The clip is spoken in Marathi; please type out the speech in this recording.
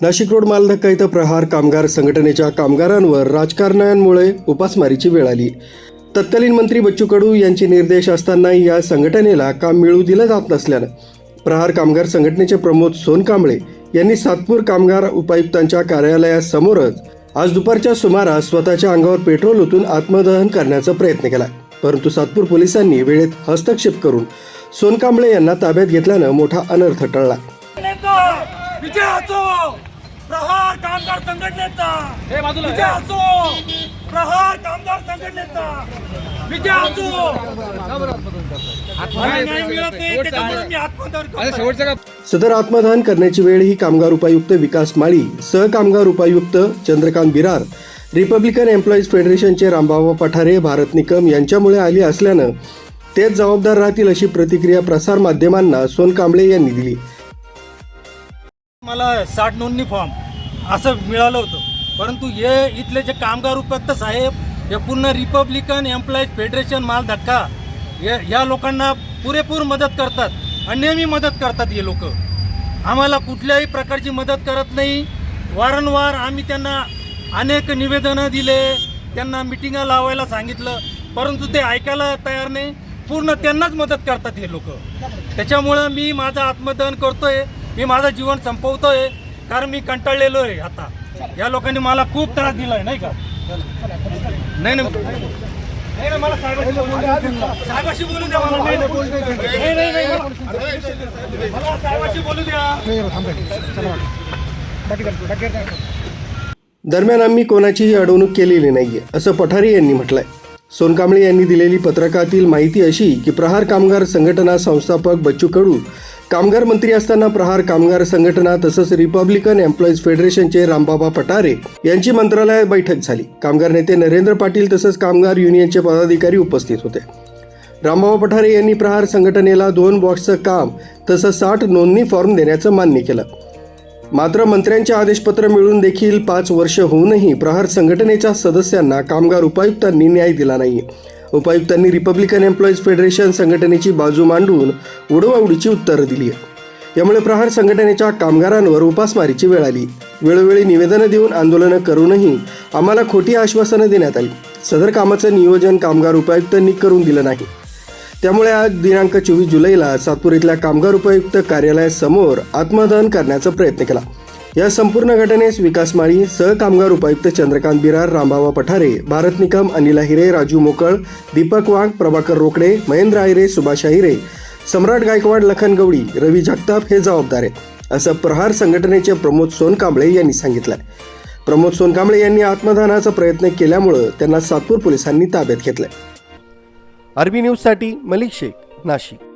नाशिक रोड मालधक्का इथं प्रहार कामगार संघटनेच्या कामगारांवर राजकारण्यांमुळे उपासमारीची वेळ आली. तत्कालीन मंत्री बच्चू कडू यांचे निर्देश असतानाही या संघटनेला काम मिळू दिलं जात नसल्यानं प्रहार कामगार संघटनेचे प्रमोद सोनकांबळे यांनी सातपूर कामगार उपायुक्तांच्या कार्यालयासमोरच आज दुपारच्या सुमारास स्वतःच्या अंगावर पेट्रोल ओतून आत्मदहन करण्याचा प्रयत्न केला. परंतु सातपूर पोलिसांनी वेळेत हस्तक्षेप करून सोनकांबळे यांना ताब्यात घेतल्यानं मोठा अनर्थ टळला. प्रहार कामगार संघटनेचा! प्रहार कामगार संघटनेचा. सदर आत्मदहन करण्याची वेळ ही कामगार उपायुक्त विकास माळी सहकामगार उपायुक्त चंद्रकांत बिरार रिपब्लिकन एम्प्लॉईज फेडरेशनचे रामबाबा पठारे भारत निकम यांच्यामुळे आली असल्यानं तेच जबाबदार राहतील अशी प्रतिक्रिया प्रसार माध्यमांना सोनकांबळे यांनी दिली. मला साठ नोंदणी फॉर्म असं मिळालं होतं. परंतु हे इथले जे कामगार उपयुक्त साहेब हे पूर्ण रिपब्लिकन एम्प्लॉईज फेडरेशन माल धक्का हे या लोकांना पुरेपूर मदत करतात आणि नेहमी मदत करतात हे लोक. आम्हाला कुठल्याही प्रकारची मदत करत नाही. वारंवार आम्ही त्यांना अनेक निवेदनं दिले त्यांना मिटिंगा लावायला सांगितलं परंतु ते ऐकायला तयार नाही. पूर्ण त्यांनाच मदत करतात हे लोक. त्याच्यामुळं मी माझं आत्मदहन करतोय मी माझं जीवन संपवतोय कारण मी कंटाळलेलो आहे आता. या लोकांनी मला खूप त्रास दिला आहे नाही का? नाही नाही. मला साहेबाशी बोलू द्या. मला. साहेबाशी बोलू द्या. दरम्यान आम्ही कोणाचीही अडवणूक केलेली नाहीये असं पठारे यांनी म्हटलंय. सोनकांबळे यांनी दिलेली पत्रकातील माहिती अशी की प्रहार कामगार संघटना संस्थापक बच्चू कडू कामगार मंत्री असताना प्रहार कामगार संघटना तसंच रिपब्लिकन एम्प्लॉईज फेडरेशनचे रामबाबा पठारे यांची मंत्रालयात बैठक झाली. कामगार नेते नरेंद्र पाटील तसंच कामगार युनियनचे पदाधिकारी उपस्थित होते. रामबाबा पठारे यांनी प्रहार संघटनेला दोन बॉक्सचं काम तसंच साठ नोंदणी फॉर्म देण्याचं मान्य केलं. मात्र मंत्र्यांचे आदेशपत्र मिळून देखील पाच वर्ष होऊनही प्रहार संघटनेच्या सदस्यांना कामगार उपायुक्तांनी न्याय दिला नाही. उपायुक्तांनी रिपब्लिकन एम्प्लॉईज फेडरेशन संघटनेची बाजू मांडून उडवाउडीची उत्तरं दिली. आहे यामुळे प्रहार संघटनेच्या कामगारांवर उपासमारीची वेळ आली. वेळोवेळी निवेदनं देऊन आंदोलनं करूनही आम्हाला खोटी आश्वासनं देण्यात आली. सदर कामाचं नियोजन कामगार उपायुक्तांनी करून दिलं नाही. त्यामुळे आज दिनांक चोवीस जुलैला सातपूर इथल्या कामगार उपायुक्त कार्यालयासमोर आत्मदहन करण्याचा प्रयत्न केला. या संपूर्ण घटनेस विकास माळी सहकामगार उपायुक्त चंद्रकांत बिरार रामबाबा पठारे भारत निकम अनिल हिरे राजू मोकळ दीपक वाघ प्रभाकर रोकडे महेंद्र आहिरे सुभाष आहिरे सम्राट गायकवाड लखन गवळी रवी जगताप हे जबाबदार आहेत असं प्रहार संघटनेचे प्रमोद सोनकांबळे यांनी सांगितलं प्रमोद सोनकांबळे यांनी आत्मदानाचा प्रयत्न केल्यामुळं त्यांना सातपूर पोलिसांनी ताब्यात घेतलंय. आरबी न्यूजसाठी मलिक शेख नाशिक.